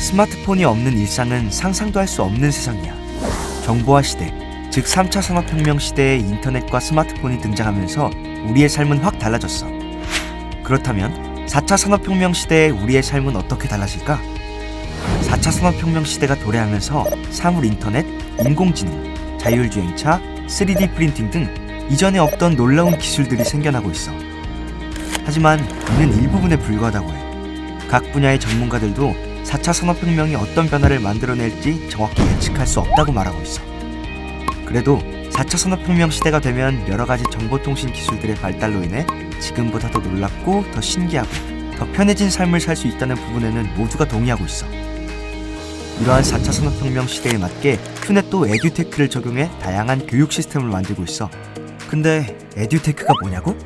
스마트폰이 없는 일상은 상상도 할 수 없는 세상이야. 정보화 시대, 즉 3차 산업혁명 시대에 인터넷과 스마트폰이 등장하면서 우리의 삶은 확 달라졌어. 그렇다면 4차 산업혁명 시대에 우리의 삶은 어떻게 달라질까? 4차 산업혁명 시대가 도래하면서 사물 인터넷, 인공지능, 자율주행차, 3D 프린팅 등 이전에 없던 놀라운 기술들이 생겨나고 있어. 하지만 이는 일부분에 불과하다고 해. 각 분야의 전문가들도 4차 산업혁명이 어떤 변화를 만들어낼지 정확히 예측할 수 없다고 말하고 있어. 그래도 4차 산업혁명 시대가 되면 여러 가지 정보통신 기술들의 발달로 인해 지금보다 더 놀랍고 더 신기하고 더 편해진 삶을 살 수 있다는 부분에는 모두가 동의하고 있어. 이러한 4차 산업혁명 시대에 맞게 휴넷도 에듀테크를 적용해 다양한 교육 시스템을 만들고 있어. 근데 에듀테크가 뭐냐고?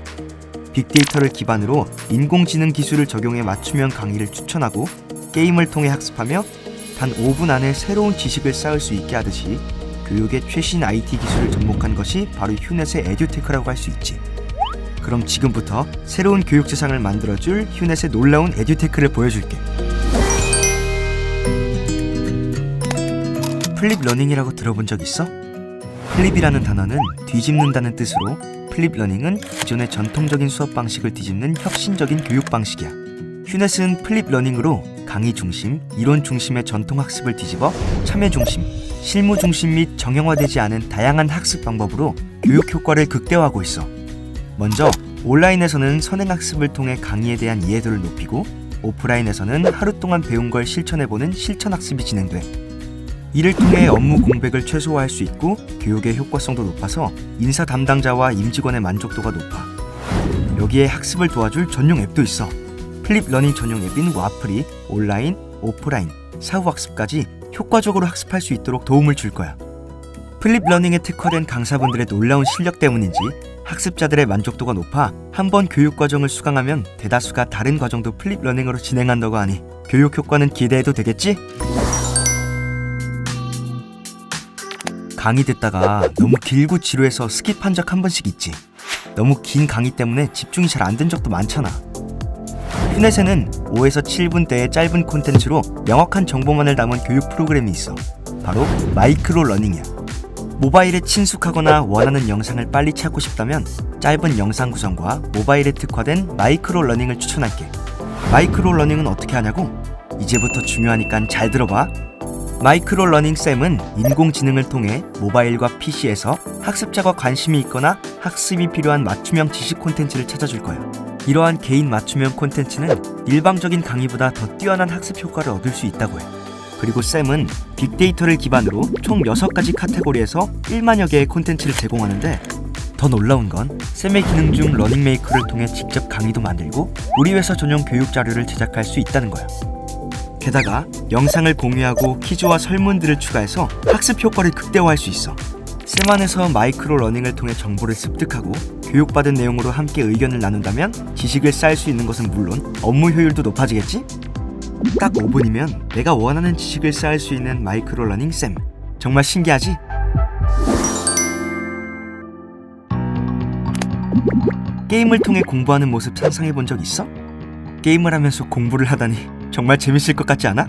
빅데이터를 기반으로 인공지능 기술을 적용해 맞춤형 강의를 추천하고 게임을 통해 학습하며 단 5분 안에 새로운 지식을 쌓을 수 있게 하듯이 교육의 최신 IT 기술을 접목한 것이 바로 휴넷의 에듀테크라고 할 수 있지. 그럼 지금부터 새로운 교육 세상을 만들어줄 휴넷의 놀라운 에듀테크를 보여줄게. 플립 러닝이라고 들어본 적 있어? 플립이라는 단어는 뒤집는다는 뜻으로 플립 러닝은 기존의 전통적인 수업 방식을 뒤집는 혁신적인 교육 방식이야. 휴넷은 플립 러닝으로 강의 중심, 이론 중심의 전통 학습을 뒤집어 참여 중심, 실무 중심 및 정형화되지 않은 다양한 학습 방법으로 교육 효과를 극대화하고 있어. 먼저 온라인에서는 선행 학습을 통해 강의에 대한 이해도를 높이고 오프라인에서는 하루 동안 배운 걸 실천해보는 실천 학습이 진행돼. 이를 통해 업무 공백을 최소화할 수 있고 교육의 효과성도 높아서 인사 담당자와 임직원의 만족도가 높아. 여기에 학습을 도와줄 전용 앱도 있어. 플립 러닝 전용 앱인 와플이 온라인, 오프라인, 사후 학습까지 효과적으로 학습할 수 있도록 도움을 줄 거야. 플립 러닝에 특화된 강사분들의 놀라운 실력 때문인지 학습자들의 만족도가 높아 한 번 교육 과정을 수강하면 대다수가 다른 과정도 플립 러닝으로 진행한다고 하니 교육 효과는 기대해도 되겠지? 강의 듣다가 너무 길고 지루해서 스킵한 적 한 번씩 있지. 너무 긴 강의 때문에 집중이 잘 안 된 적도 많잖아. 휴넷에는 5에서 7분대의 짧은 콘텐츠로 명확한 정보만을 담은 교육 프로그램이 있어. 바로 마이크로 러닝이야. 모바일에 친숙하거나 원하는 영상을 빨리 찾고 싶다면 짧은 영상 구성과 모바일에 특화된 마이크로 러닝을 추천할게. 마이크로 러닝은 어떻게 하냐고? 이제부터 중요하니까 잘 들어봐. 마이크로 러닝 쌤은 인공지능을 통해 모바일과 PC에서 학습자가 관심이 있거나 학습이 필요한 맞춤형 지식 콘텐츠를 찾아줄 거야. 이러한 개인 맞춤형 콘텐츠는 일방적인 강의보다 더 뛰어난 학습 효과를 얻을 수 있다고 해. 그리고 쌤은 빅데이터를 기반으로 총 6가지 카테고리에서 1만여 개의 콘텐츠를 제공하는데 더 놀라운 건 쌤의 기능 중 러닝메이커를 통해 직접 강의도 만들고 우리 회사 전용 교육 자료를 제작할 수 있다는 거야. 게다가 영상을 공유하고 퀴즈와 설문들을 추가해서 학습 효과를 극대화할 수 있어. 쌤 안에서 마이크로 러닝을 통해 정보를 습득하고 교육받은 내용으로 함께 의견을 나눈다면 지식을 쌓을 수 있는 것은 물론 업무 효율도 높아지겠지? 딱 5분이면 내가 원하는 지식을 쌓을 수 있는 마이크로 러닝 쌤. 정말 신기하지? 게임을 통해 공부하는 모습 상상해 본 적 있어? 게임을 하면서 공부를 하다니 정말 재밌을 것 같지 않아?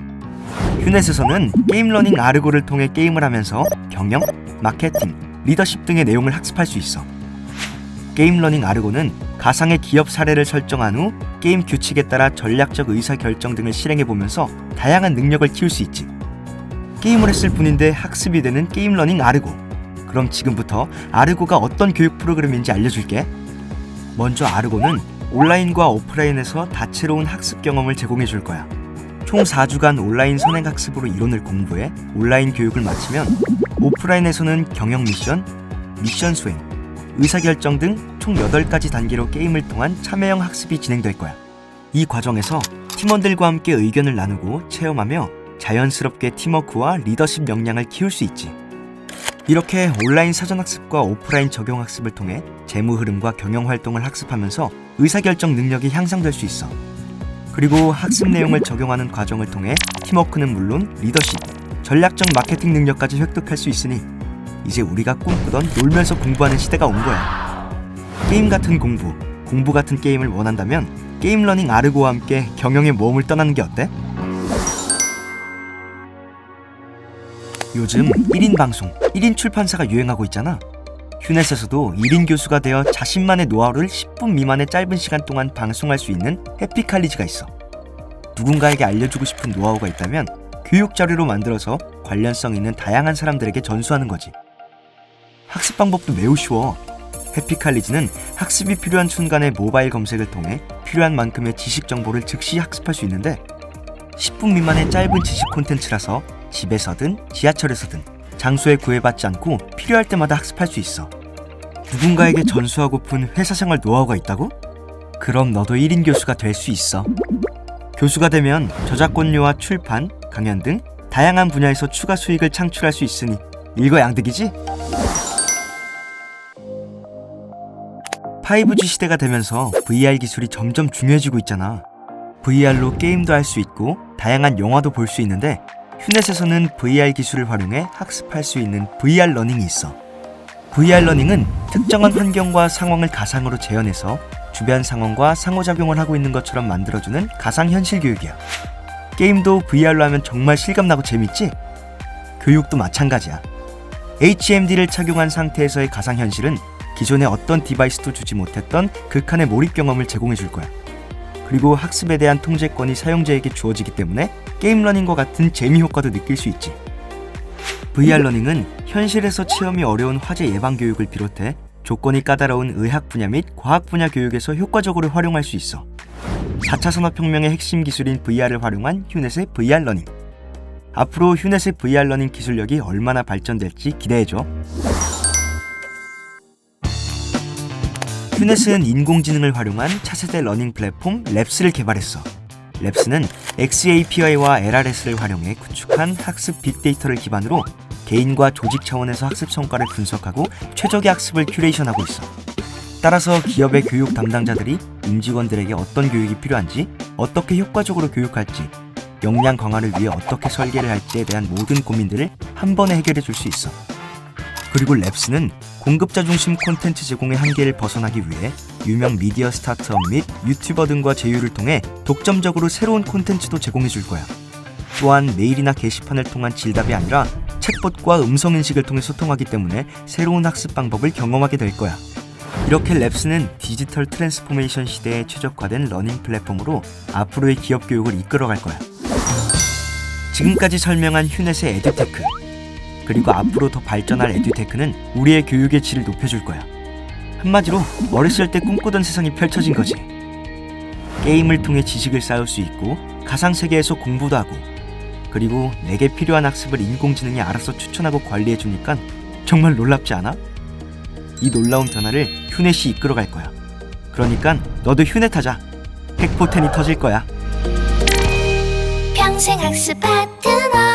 휴넷에서는 게임 러닝 아르고를 통해 게임을 하면서 경영, 마케팅, 리더십 등의 내용을 학습할 수 있어. 게임 러닝 아르고는 가상의 기업 사례를 설정한 후 게임 규칙에 따라 전략적 의사 결정 등을 실행해 보면서 다양한 능력을 키울 수 있지. 게임을 했을 뿐인데 학습이 되는 게임 러닝 아르고. 그럼 지금부터 아르고가 어떤 교육 프로그램인지 알려줄게. 먼저 아르고는 온라인과 오프라인에서 다채로운 학습 경험을 제공해 줄 거야. 총 4주간 온라인 선행 학습으로 이론을 공부해 온라인 교육을 마치면 오프라인에서는 경영 미션, 미션 수행, 의사결정 등 총 8가지 단계로 게임을 통한 참여형 학습이 진행될 거야. 이 과정에서 팀원들과 함께 의견을 나누고 체험하며 자연스럽게 팀워크와 리더십 역량을 키울 수 있지. 이렇게 온라인 사전 학습과 오프라인 적용 학습을 통해 재무 흐름과 경영 활동을 학습하면서 의사결정 능력이 향상될 수 있어. 그리고 학습 내용을 적용하는 과정을 통해 팀워크는 물론 리더십, 전략적 마케팅 능력까지 획득할 수 있으니 이제 우리가 꿈꾸던 놀면서 공부하는 시대가 온 거야. 게임 같은 공부, 공부 같은 게임을 원한다면 게임 러닝 아르고와 함께 경영의 모험을 떠나는 게 어때? 요즘 1인 방송, 1인 출판사가 유행하고 있잖아. 휴넷에서도 1인 교수가 되어 자신만의 노하우를 10분 미만의 짧은 시간 동안 방송할 수 있는 해피칼리지가 있어. 누군가에게 알려주고 싶은 노하우가 있다면 교육 자료로 만들어서 관련성 있는 다양한 사람들에게 전수하는 거지. 학습 방법도 매우 쉬워. 해피칼리지는 학습이 필요한 순간에 모바일 검색을 통해 필요한 만큼의 지식 정보를 즉시 학습할 수 있는데 10분 미만의 짧은 지식 콘텐츠라서 집에서든 지하철에서든 장소에 구애받지 않고 필요할 때마다 학습할 수 있어. 누군가에게 전수하고픈 회사 생활 노하우가 있다고? 그럼 너도 1인 교수가 될 수 있어. 교수가 되면 저작권료와 출판, 강연 등 다양한 분야에서 추가 수익을 창출할 수 있으니 일거양득이지? 5G 시대가 되면서 VR 기술이 점점 중요해지고 있잖아. VR로 게임도 할 수 있고 다양한 영화도 볼 수 있는데 휴넷에서는 VR 기술을 활용해 학습할 수 있는 VR 러닝이 있어. VR 러닝은 특정한 환경과 상황을 가상으로 재현해서 주변 상황과 상호작용을 하고 있는 것처럼 만들어주는 가상현실 교육이야. 게임도 VR로 하면 정말 실감나고 재밌지? 교육도 마찬가지야. HMD를 착용한 상태에서의 가상현실은 기존의 어떤 디바이스도 주지 못했던 극한의 몰입 경험을 제공해 줄 거야. 그리고 학습에 대한 통제권이 사용자에게 주어지기 때문에 게임 러닝과 같은 재미 효과도 느낄 수 있지. VR 러닝은 현실에서 체험이 어려운 화재 예방 교육을 비롯해 조건이 까다로운 의학 분야 및 과학 분야 교육에서 효과적으로 활용할 수 있어. 4차 산업혁명의 핵심 기술인 VR을 활용한 휴넷의 VR 러닝. 앞으로 휴넷의 VR 러닝 기술력이 얼마나 발전될지 기대해줘. 휴넷은 인공지능을 활용한 차세대 러닝 플랫폼 랩스를 개발했어. 랩스는 XAPI와 LRS를 활용해 구축한 학습 빅데이터를 기반으로 개인과 조직 차원에서 학습 성과를 분석하고 최적의 학습을 큐레이션하고 있어. 따라서 기업의 교육 담당자들이 임직원들에게 어떤 교육이 필요한지, 어떻게 효과적으로 교육할지, 역량 강화를 위해 어떻게 설계를 할지에 대한 모든 고민들을 한 번에 해결해 줄 수 있어. 그리고 랩스는 공급자 중심 콘텐츠 제공의 한계를 벗어나기 위해 유명 미디어 스타트업 및 유튜버 등과 제휴를 통해 독점적으로 새로운 콘텐츠도 제공해 줄 거야. 또한 메일이나 게시판을 통한 질답이 아니라 챗봇과 음성 인식을 통해 소통하기 때문에 새로운 학습 방법을 경험하게 될 거야. 이렇게 랩스는 디지털 트랜스포메이션 시대에 최적화된 러닝 플랫폼으로 앞으로의 기업 교육을 이끌어갈 거야. 지금까지 설명한 휴넷의 에듀테크 그리고 앞으로 더 발전할 에듀테크는 우리의 교육의 질을 높여줄 거야. 한마디로 어렸을 때 꿈꾸던 세상이 펼쳐진 거지. 게임을 통해 지식을 쌓을 수 있고 가상 세계에서 공부도 하고 그리고 내게 필요한 학습을 인공지능이 알아서 추천하고 관리해 주니까 정말 놀랍지 않아? 이 놀라운 변화를 휴넷이 이끌어 갈 거야. 그러니까 너도 휴넷 하자. 핵포텐이 터질 거야. 평생 학습 파트너 휴